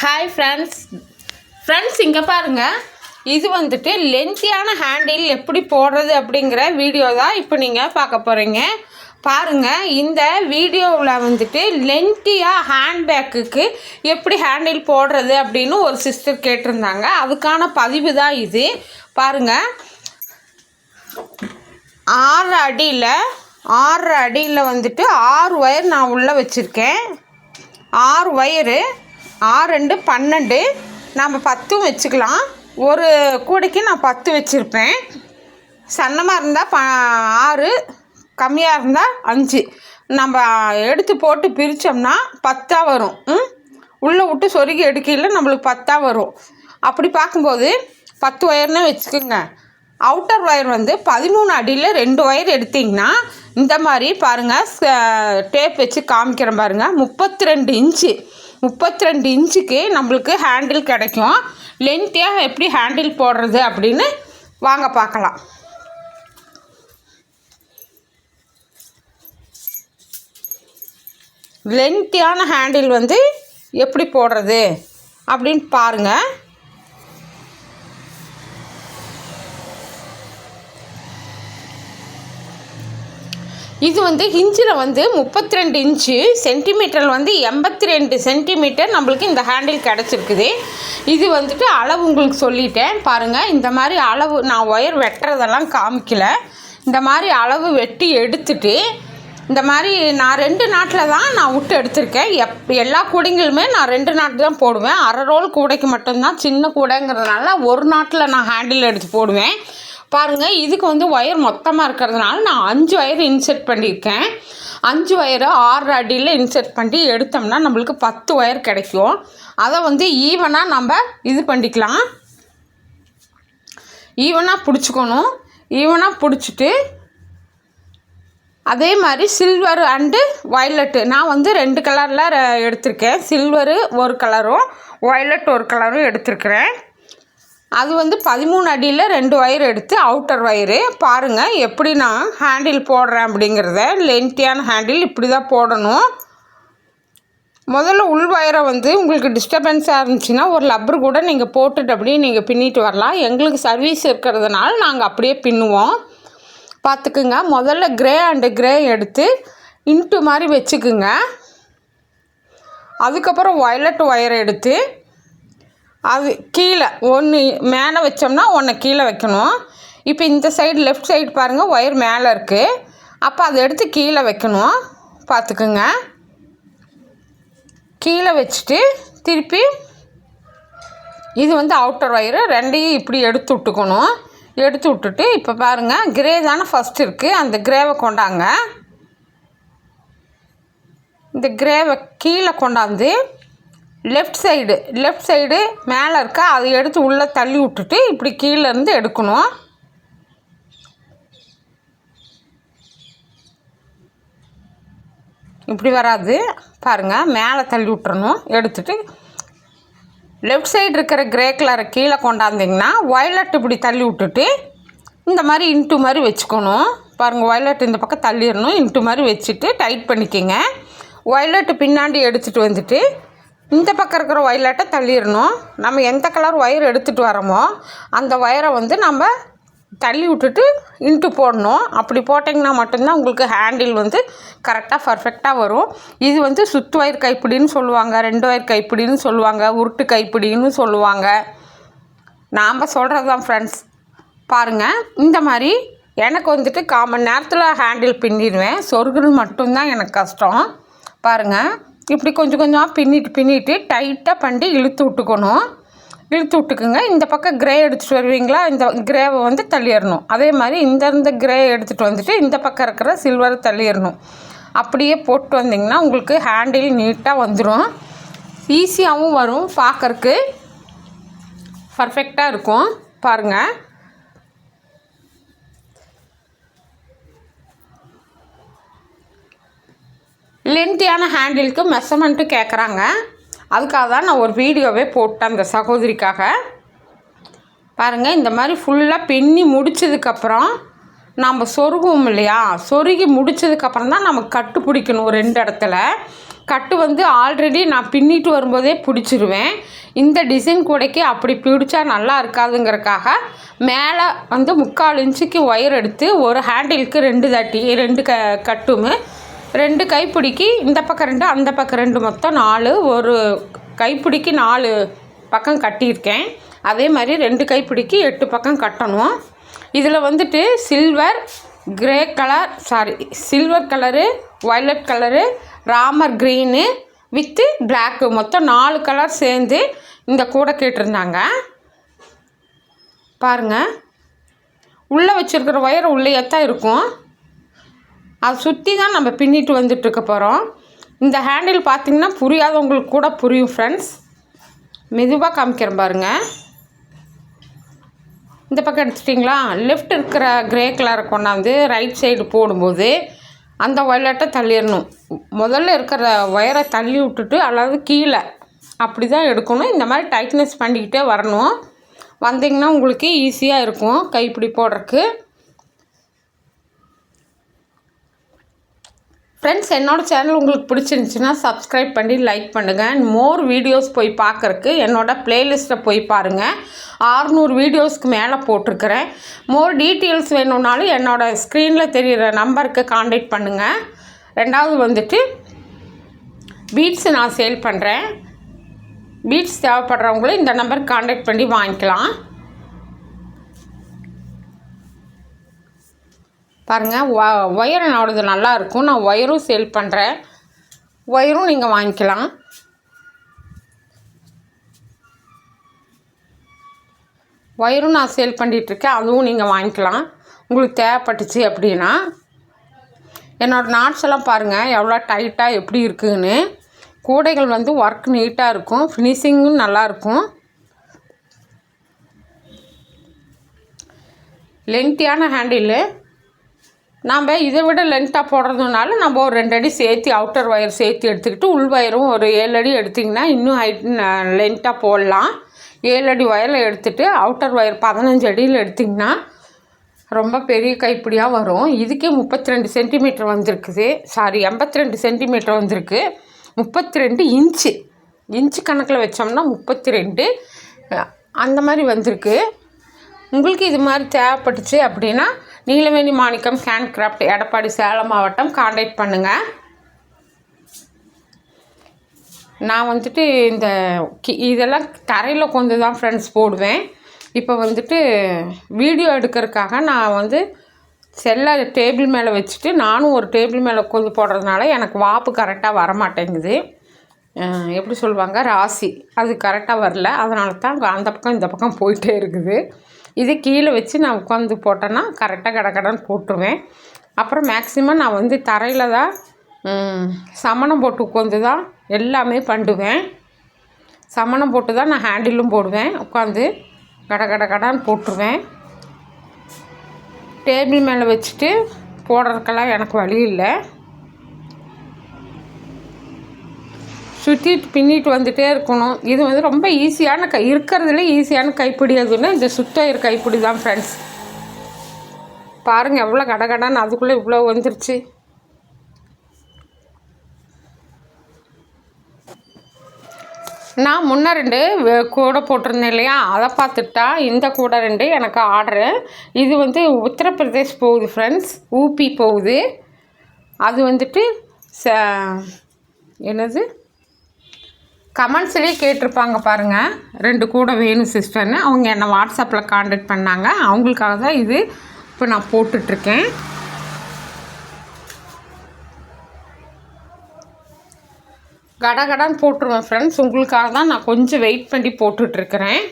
Hi friends friends இங்கே பாருங்கள் இது வந்துட்டு லென்த்தியான ஹேண்டில் எப்படி போடுறது அப்படிங்கிற வீடியோ தான் இப்போ நீங்கள் பார்க்க போகிறீங்க பாருங்கள் இந்த வீடியோவில் வந்துட்டு லென்த்தியாக ஹேண்ட்பேக்குக்கு எப்படி ஹேண்டில் போடுறது அப்படின்னு ஒரு சிஸ்டர் கேட்டிருந்தாங்க. அதுக்கான பதிவு தான் இது. பாருங்கள் ஆறு அடியில் ஆறு அடியில் வந்துட்டு ஆறு ஒயர் நான் உள்ளே வச்சுருக்கேன். ஆறு ஒயரு ஆறு ரெண்டு பன்னெண்டு. நம்ம பத்தும் வச்சுக்கலாம். ஒரு கூடைக்கு நான் பத்து வச்சுருப்பேன். சன்னமாக இருந்தால் ப ஆறு கம்மியாக இருந்தால் அஞ்சு. நம்ம எடுத்து போட்டு பிரித்தோம்னா பத்தாக வரும். ம்? உள்ளே விட்டு சொருகி எடுக்கையில் நம்மளுக்கு பத்தாக வரும். அப்படி பார்க்கும்போது பத்து ஒயர்னே வச்சுக்கோங்க. அவுட்டர் ஒயர் வந்து பதிமூணு அடியில் ரெண்டு ஒயர் எடுத்திங்கன்னா இந்த மாதிரி பாருங்கள் டேப் வச்சு காமிக்கிறேன் பாருங்கள் முப்பத்தி ரெண்டு இன்ச்சு. முப்பத்தி ரெண்டு இன்ச்சுக்கு நம்மளுக்கு ஹேண்டில் கிடைக்கும். லென்த்தியாக எப்படி ஹேண்டில் போடுறது அப்படின்னு வாங்க பார்க்கலாம். லென்த்தியான ஹேண்டில் வந்து எப்படி போடுறது அப்படின்னு பாருங்கள் இது வந்து ஹிஞ்சில் வந்து முப்பத்தி ரெண்டு இன்ச்சு சென்டிமீட்டரில் வந்து எண்பத்தி ரெண்டு சென்டிமீட்டர் நம்மளுக்கு இந்த ஹேண்டில் கிடச்சிருக்குது. இது வந்துட்டு அளவு உங்களுக்கு சொல்லிட்டேன். பாருங்கள் இந்த மாதிரி அளவு நான் ஒயர் வெட்டுறதெல்லாம் காமிக்கல. இந்த மாதிரி அளவு வெட்டி எடுத்துட்டு இந்த மாதிரி நான் ரெண்டு நாட்டில் தான் நான் விட்டு எடுத்திருக்கேன். எப் எல்லா கூடைங்களுமே நான் ரெண்டு நாட்டு தான் போடுவேன். அரை ரோல் கூடைக்கு மட்டும்தான் சின்ன கூடைங்கிறதுனால ஒரு நாட்டில் நான் ஹேண்டில் எடுத்து போடுவேன். பாருங்கள் இதுக்கு வந்து ஒயர் மொத்தமாக இருக்கிறதுனால நான் அஞ்சு ஒயர் இன்செர்ட் பண்ணியிருக்கேன். அஞ்சு ஒயரை ஆறு அடியில் இன்செர்ட் பண்ணி எடுத்தோம்னா நம்மளுக்கு பத்து ஒயர் கிடைக்கும். அதை வந்து ஈவனாக நம்ம இது பண்ணிக்கலாம். ஈவனாக பிடிச்சிக்கணும். ஈவனாக பிடிச்சிட்டு அதே மாதிரி சில்வர் அண்டு வயலட்டு நான் வந்து ரெண்டு கலரில் எடுத்திருக்கேன். சில்வரு ஒரு கலரும் வயலட் ஒரு கலரும் எடுத்திருக்கிறேன். அது வந்து பதிமூணு அடியில் ரெண்டு ஒயர் எடுத்து அவுட்டர் ஒயரு பாருங்கள் எப்படி நான் ஹேண்டில் போடுறேன் அப்படிங்கிறத லென்த்தியான ஹேண்டில் இப்படி தான் போடணும். முதல்ல உள் வயரை வந்து உங்களுக்கு டிஸ்டர்பன்ஸாக இருந்துச்சுன்னா ஒரு லப்பர் கூட நீங்கள் போட்டுட்டு அப்படியே நீங்கள் பின்னிட்டு வரலாம். எங்களுக்கு சர்வீஸ் இருக்கிறதுனால நாங்கள் அப்படியே பின்னுவோம். பார்த்துக்குங்க முதல்ல கிரே அண்டு கிரே எடுத்து இன்ட்டு மாதிரி வச்சுக்குங்க. அதுக்கப்புறம் வயலட் ஒயரை எடுத்து அது கீழே ஒன்று மேலே வச்சோம்னா ஒன்று கீழே வைக்கணும். இப்போ இந்த சைடு லெஃப்ட் சைடு பாருங்கள் ஒயர் மேலே இருக்குது அப்போ அதை எடுத்து கீழே வைக்கணும். பார்த்துக்குங்க. கீழே வச்சுட்டு திருப்பி இது வந்து அவுட்டர் ஒயரு ரெண்டையும் இப்படி எடுத்து விட்டுக்கணும். எடுத்து விட்டுட்டு இப்போ பாருங்கள் கிரே தானே ஃபஸ்ட் இருக்குது அந்த கிரேவை கொண்டாங்க. இந்த கிரேவை கீழே கொண்டாந்து லெஃப்ட் சைடு லெஃப்ட் சைடு மேலே இருக்க அதை எடுத்து உள்ளே தள்ளி விட்டுட்டு இப்படி கீழேருந்து எடுக்கணும். இப்படி வராது. பாருங்கள் மேலே தள்ளி விட்டுறணும். எடுத்துட்டு லெஃப்ட் சைடு இருக்கிற கிரே கலரை கீழே கொண்டாந்திங்கன்னா வயலட் இப்படி தள்ளி விட்டுட்டு இந்த மாதிரி இன்ட்டு மாதிரி வச்சுக்கணும். பாருங்கள் வயலட் இந்த பக்கம் தள்ளிடணும். இன்ட்டு மாதிரி வச்சுட்டு டைட் பண்ணிக்கோங்க. வயலட்டு பின்னாடி எடுத்துகிட்டு வந்துட்டு இந்த பக்கம் இருக்கிற ஒயலட்டை தள்ளிடணும். நம்ம எந்த கலர் ஒயர் எடுத்துகிட்டு வரோமோ அந்த ஒயரை வந்து நம்ம தள்ளி விட்டுட்டு இன்ட்டு போடணும். அப்படி போட்டிங்கன்னா மட்டும்தான் உங்களுக்கு ஹேண்டில் வந்து கரெக்டாக பர்ஃபெக்டாக வரும். இது வந்து சுத்து ஒயர் கைப்பிடின்னு சொல்லுவாங்க ரெண்டு ஒயர் கைப்பிடின்னு சொல்லுவாங்க உருட்டு கைப்பிடின்னு சொல்லுவாங்க. நாம் சொல்கிறது தான் ஃப்ரெண்ட்ஸ் பாருங்கள் இந்த மாதிரி எனக்கு வந்துட்டு காமன் நேரத்தில் ஹேண்டில் பின்னிடுவேன். சொருகுன்னு மட்டும்தான் எனக்கு கஷ்டம். பாருங்கள் இப்படி கொஞ்சம் கொஞ்சமாக பின்னிட்டு பின்னிட்டு டைட்டாக பண்ணி இழுத்து விட்டுக்கணும். இழுத்து விட்டுக்குங்க. இந்த பக்கம் கிரே எடுத்துகிட்டு வருவீங்களா? இந்த கிரேவை வந்து தள்ளிடணும். அதே மாதிரி இந்த இந்த கிரே எடுத்துகிட்டு வந்துட்டு இந்த பக்கம் இருக்கிற சில்வரை தள்ளிடணும். அப்படியே போட்டு வந்திங்கன்னா உங்களுக்கு ஹேண்டில் நீட்டாக வந்துடும் ஈஸியாகவும் வரும். பார்க்கறக்கு பர்ஃபெக்டாக இருக்கும். பாருங்கள் லென்த்தியான ஹேண்டிலுக்கு மெஷர்மெண்ட்டு கேட்குறாங்க அதுக்காக தான் நான் ஒரு வீடியோவே போட்டேன் அந்த சகோதரிக்காக. பாருங்கள் இந்த மாதிரி ஃபுல்லாக பின்னி முடிச்சதுக்கப்புறம் நம்ம சொருகுவோம் இல்லையா? சொருகி முடித்ததுக்கப்புறம் தான் நம்ம கட்டு பிடிக்கணும் ரெண்டு இடத்துல. கட்டு வந்து ஆல்ரெடி நான் பின்னிட்டு வரும்போதே பிடிச்சிருவேன். இந்த டிசைன் கூடைக்கு அப்படி பிடிச்சா நல்லா இருக்காதுங்கிறக்காக மேலே வந்து முக்கால் இன்ச்சுக்கு ஒயர் எடுத்து ஒரு ஹேண்டிலுக்கு ரெண்டு தட்டி ரெண்டு க கட்டுமு ரெண்டு கைப்பிடிக்கு இந்த பக்கம் ரெண்டு அந்த பக்கம் ரெண்டு மொத்தம் நாலு. ஒரு கைப்பிடிக்கு நாலு பக்கம் கட்டியிருக்கேன். அதே மாதிரி ரெண்டு கைப்பிடிக்கு எட்டு பக்கம் கட்டணும். இதில் வந்துட்டு silver grey colour sorry silver colour violet colour Ramar green with black மொத்தம் நாலு கலர் சேர்ந்து இந்த கூடை கேட்டிருந்தாங்க. பாருங்கள் உள்ளே வச்சுருக்கிற ஒயர் உள்ளேயே தான் இருக்கும். அதை சுற்றி தான் நம்ம பின்னிட்டு வந்துட்டுருக்க போகிறோம் இந்த ஹேண்டில் பார்த்திங்கன்னா புரியாதவங்களுக்கு கூட புரியும் ஃப்ரெண்ட்ஸ் மெதுவாக காமிக்கிறேன் பாருங்கள் இந்த பக்கம் எடுத்துட்டிங்களா? லெஃப்ட் இருக்கிற கிரே கலரை கொண்டாந்து ரைட் சைடு போடும்போது அந்த ஒயலட்டை தள்ளிடணும். முதல்ல இருக்கிற ஒயரை தள்ளி விட்டுட்டு அல்லது கீழே அப்படி தான் எடுக்கணும். இந்த மாதிரி டைட்னஸ் பண்ணிக்கிட்டே வரணும். வந்தீங்கன்னா உங்களுக்கு ஈஸியாக இருக்கும் கைப்பிடி போடுறக்கு ஃப்ரெண்ட்ஸ் என்னோடய சேனல் உங்களுக்கு பிடிச்சிருந்துச்சின்னா சப்ஸ்கிரைப் பண்ணி லைக் பண்ணுங்கள் மோர் வீடியோஸ் போய் பார்க்குறக்கு என்னோடய ப்ளேலிஸ்ட்டை போய் பாருங்கள் ஆறுநூறு வீடியோஸ்க்கு மேலே போட்டிருக்கிறேன். மோர் டீட்டெயில்ஸ் வேணும்னாலும் என்னோடய ஸ்க்ரீனில் தெரிகிற நம்பருக்கு காண்டாக்ட் பண்ணுங்கள் ரெண்டாவது வந்துட்டு பீட்ஸ் நான் சேல் பண்ணுறேன் பீட்ஸ் தேவைப்படுறவங்களும் இந்த நம்பருக்கு காண்டாக்ட் பண்ணி வாங்கிக்கலாம். பாருங்கள் ஒ ஒயர் என்னோடது நல்லாயிருக்கும் நான் ஒயரும் சேல் பண்ணுறேன் ஒயரும் நீங்கள் வாங்கிக்கலாம். ஒயரும் நான் சேல் பண்ணிகிட்ருக்கேன் அதுவும் நீங்கள் வாங்கிக்கலாம். உங்களுக்கு தேவைப்பட்டுச்சு அப்படின்னா. என்னோடய நாட்ஸ் எல்லாம் பாருங்கள் எவ்வளோ டைட்டாக எப்படி இருக்குதுன்னு கூடைகள் வந்து ஒர்க் நீட்டாக இருக்கும். ஃபினிஷிங்கும் நல்லாயிருக்கும் லென்த்தியான ஹேண்டிலு நாம் இதை விட லென்த்தாக போடுறதுனால நம்ம ஒரு ரெண்டு அடி சேர்த்து அவுட்டர் ஒயர் சேர்த்து எடுத்துக்கிட்டு உள் ஒயரும் ஒரு ஏழு அடி எடுத்திங்கன்னா இன்னும் ஹைட் லென்த்தாக போடலாம். ஏழு அடி ஒயரில் எடுத்துகிட்டு அவுட்டர் ஒயர் பதினஞ்சு அடியில் எடுத்திங்கன்னா ரொம்ப பெரிய கைப்பிடியாக வரும். இதுக்கே முப்பத்தி ரெண்டு சென்டிமீட்டர் வந்திருக்குது. சாரி எண்பத்தி ரெண்டு சென்டிமீட்டர் வந்திருக்கு. முப்பத்தி ரெண்டு இன்ச்சு இன்ச்சு கணக்கில் வச்சோம்னா முப்பத்தி ரெண்டு அந்த மாதிரி வந்திருக்கு. உங்களுக்கு இது மாதிரி தேவைப்பட்டுச்சு அப்படின்னா நீலவேணி மாணிக்கம் ஹேண்ட் கிராஃப்ட் எடப்பாடி சேலம் மாவட்டம் காண்டாக்ட் பண்ணுங்கள் நான் வந்துட்டு இந்த இதெல்லாம் தரையில் கொண்டு தான் ஃப்ரெண்ட்ஸ் போடுவேன். இப்போ வந்துட்டு வீடியோ எடுக்கிறதுக்காக நான் வந்து செல்லை டேபிள் மேலே வச்சுட்டு நானும் ஒரு டேபிள் மேலே கொண்டு போடுறதுனால எனக்கு வாப்பு கரெக்டாக வர மாட்டேங்குது எப்படி சொல்லுவாங்க? ராசி. அது கரெக்டாக வரல. அதனால தான் அந்த பக்கம் இந்த பக்கம் போயிட்டே இருக்குது. இது கீழே வச்சு நான் உட்காந்து போட்டேன்னா கரெக்டாக கடக்கடன்னு போட்டுருவேன். அப்புறம் மேக்ஸிமம் நான் வந்து தரையில் தான் சமணம் போட்டு உட்காந்து தான் எல்லாமே பண்ணுவேன். சமணம் போட்டு தான் நான் ஹேண்டிலும் போடுவேன். உட்காந்து கட கட கடான்னு போட்டுருவேன். டேபிள் மேலே வச்சுட்டு போடுறதுக்கெல்லாம் எனக்கு வழி இல்லை. சுற்றிட்டு பின்னிட்டு வந்துகிட்டே இருக்கணும். இது வந்து ரொம்ப ஈஸியான கை இருக்கிறதுல ஈஸியான கைப்பிடி அதுன்னா இந்த சுத்தயிர் கைப்பிடி தான் ஃப்ரெண்ட்ஸ் பாருங்கள் எவ்வளோ கடகடான்னு அதுக்குள்ளே இவ்வளோ வந்துருச்சு. நான் முன்னே ரெண்டு கூடை போட்டிருந்தேன் இல்லையா? அதை பார்த்துட்டா இந்த கூடை ரெண்டு எனக்கு ஆர்டரு இது வந்து உத்தரப்பிரதேஷ் போகுது ஃப்ரெண்ட்ஸ் ஊபி போகுது. அது வந்துட்டு ச என்னது? கமெண்ட்ஸ்லேயே கேட்டிருப்பாங்க பாருங்கள் ரெண்டு கூட வேணும் சிஸ்டர்னு அவங்க என்னை வாட்ஸ்அப்பில் காண்டாக்ட் பண்ணாங்க. அவங்களுக்காக தான் இது இப்போ நான் போட்டுட்ருக்கேன். கடகடான்னு போட்டுருவேன் ஃப்ரெண்ட்ஸ் உங்களுக்காக தான் நான் கொஞ்சம் வெயிட் பண்ணி போட்டுட்ருக்கிறேன்.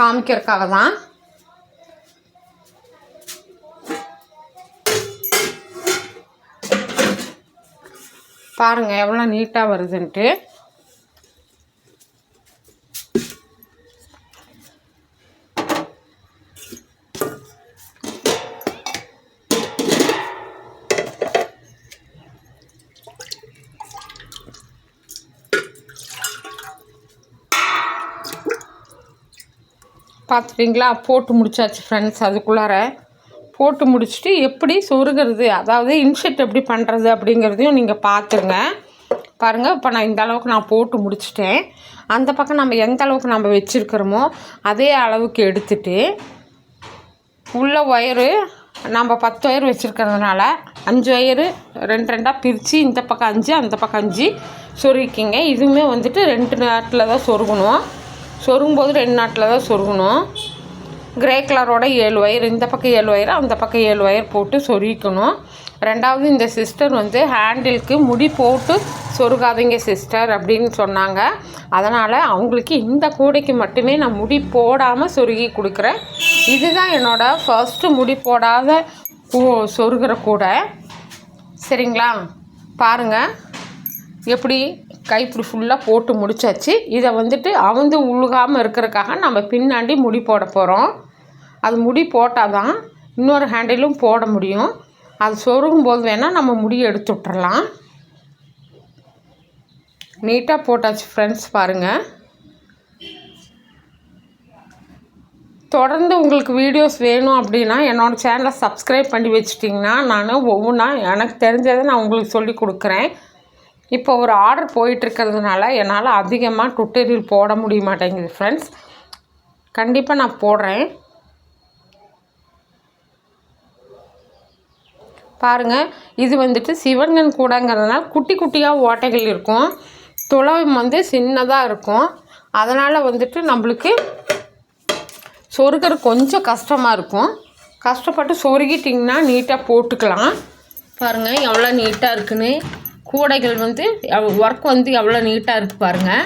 காமிக்கிறதுக்காக தான். பாருங்கள் எவ்வளோ நீட்டாக வருதுன்ட்டு. பார்த்துட்டிங்களா போட்டு முடிச்சாச்சு ஃப்ரெண்ட்ஸ் அதுக்குள்ளார போட்டு முடிச்சுட்டு எப்படி சொருகிறது? அதாவது இன்செட் எப்படி பண்ணுறது அப்படிங்கிறதையும் நீங்கள் பார்த்துங்க பாருங்கள் இப்போ நான் இந்த அளவுக்கு நான் போட்டு முடிச்சிட்டேன். அந்த பக்கம் நம்ம எந்த அளவுக்கு நம்ம வச்சுருக்கிறோமோ அதே அளவுக்கு எடுத்துட்டு உள்ள ஒயரு நம்ம பத்து ஒயர் வச்சுருக்கிறதுனால அஞ்சு ஒயரு ரெண்டு ரெண்டாக பிரித்து இந்த பக்கம் அஞ்சு அந்த பக்கம் அஞ்சு சொருகிக்கிங்க. இதுவுமே வந்துட்டு ரெண்டு நாட்டில் தான் சொருகணும். சொருகும்போது ரெண்டு நாட்டில் தான் சொருகணும். கிரே கலரோட ஏழு ஒயர் இந்த பக்கம் ஏழு ஒயர் அந்த பக்கம் ஏழு ஒயர் போட்டு சொருகிக்கணும். ரெண்டாவது இந்த சிஸ்டர் வந்து ஹேண்டிலுக்கு முடி போட்டு சொருகாதீங்க சிஸ்டர் அப்படின்னு சொன்னாங்க. அதனால் அவங்களுக்கு இந்த கூடைக்கு மட்டுமே நான் முடி போடாமல் சொருகி கொடுக்குறேன். இதுதான் என்னோடய ஃபர்ஸ்ட்டு முடி போடாத சொருகிற கூடை. சரிங்களா? பாருங்கள் எப்படி? கைப்பிடி ஃபுல்லாக போட்டு முடிச்சாச்சு. இதை வந்துட்டு அவந்து உழுகாமல் இருக்கிறதுக்காக நம்ம பின்னாடி முடி போட போகிறோம் அது முடி போட்டால் தான் இன்னொரு ஹேண்டிலும் போட முடியும். அது சொருகும் போது வேணால் நம்ம முடி எடுத்து விட்டுறலாம். நீட்டாக போட்டாச்சு ஃப்ரெண்ட்ஸ் பாருங்கள் தொடர்ந்து உங்களுக்கு வீடியோஸ் வேணும் அப்படின்னா என்னோடய சேனலை சப்ஸ்கிரைப் பண்ணி வச்சிட்டிங்கன்னா நான் ஒவ்வொன்றா எனக்கு தெரிஞ்சதை நான் உங்களுக்கு சொல்லி கொடுக்குறேன். இப்போ ஒரு ஆர்டர் போயிட்டுருக்கிறதுனால என்னால் அதிகமாக டுட்டோரியல் போட முடிய மாட்டேங்குது ஃப்ரெண்ட்ஸ் கண்டிப்பாக நான் போடுறேன். பாருங்கள் இது வந்துட்டு சிவன்கன் கூடங்கிறதுனால குட்டி குட்டியாக ஓட்டைகள் இருக்கும். துளவம் வந்து சின்னதாக இருக்கும். அதனால் வந்துட்டு நம்மளுக்கு சொருகிற கொஞ்சம் கஷ்டமாக இருக்கும். கஷ்டப்பட்டு சொருகிட்டிங்கன்னா நீட்டாக போட்டுக்கலாம். பாருங்கள் எவ்வளோ நீட்டாக இருக்குன்னு. கூடைகள் வந்து ஒர்க் வந்து எவ்வளோ நீட்டாக இருக்குது பாருங்கள்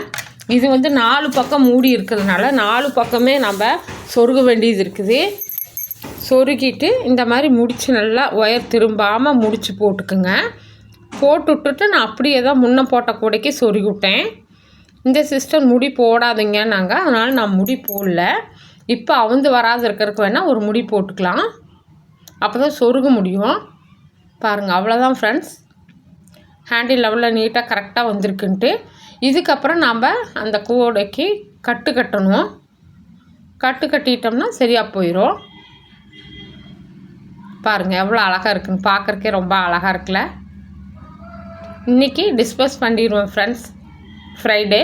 இது வந்து நாலு பக்கம் மூடி இருக்கிறதுனால நாலு பக்கமே நம்ம சொருக வேண்டியது இருக்குது. சொருகிட்டு இந்த மாதிரி முடிச்சு நல்லா ஒயர் திரும்பாமல் முடிச்சு போட்டுக்குங்க. போட்டு விட்டுட்டு நான் அப்படியே தான் முன்ன போட்ட கூடைக்கு சொருகி விட்டேன். இந்த சிஸ்டர் முடி போடாதீங்க நாங்கள் அதனால் நான் முடி போடல. இப்போ அவந்து வராது இருக்கிறதுக்கு வேணால் ஒரு முடி போட்டுக்கலாம். அப்போ தான் சொருக முடியும். பாருங்கள் அவ்வளோதான் ஃப்ரெண்ட்ஸ் ஹேண்டில் லெவலில் நீட்டாக கரெக்டாக வந்திருக்குன்ட்டு இதுக்கப்புறம் நாம் அந்த கூடைக்கு கட்டு கட்டணும். கட்டு கட்டிட்டோம்னா சரியாக போயிடும் பாருங்கள் எவ்வளோ அழகாக இருக்குன்னு. பார்க்குறக்கே ரொம்ப அழகாக இருக்குல்ல? இன்றைக்கி டிஸ்பஸ் பண்ணிடுவேன் ஃப்ரெண்ட்ஸ் ஃப்ரைடே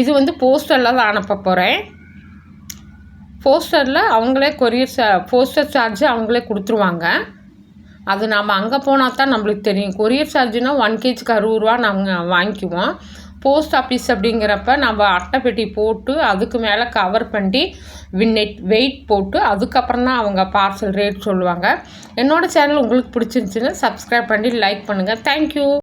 இது வந்து போஸ்டரில் தான் அனுப்ப போகிறேன் போஸ்டரில் அவங்களே கொரியர் போஸ்டர் சார்ஜ் அவங்களே கொடுத்துருவாங்க. அது நாம் அங்கே போனால் தான் நம்மளுக்கு தெரியும். கொரியர் சார்ஜுனால் ஒன் கேஜிக்கு அறுபது ரூபா நாங்கள் வாங்கிக்குவோம். போஸ்ட் ஆஃபீஸ் அப்படிங்கிறப்ப நம்ம அட்டைப்பெட்டி போட்டு அதுக்கு மேலே கவர் பண்ணி நெட் வெயிட் போட்டு அதுக்கப்புறம் தான் அவங்க பார்சல் ரேட் சொல்லுவாங்க. என்னோடய சேனல் உங்களுக்கு பிடிச்சிருந்துச்சுன்னா சப்ஸ்கிரைப் பண்ணி லைக் பண்ணுங்கள் தேங்க்யூ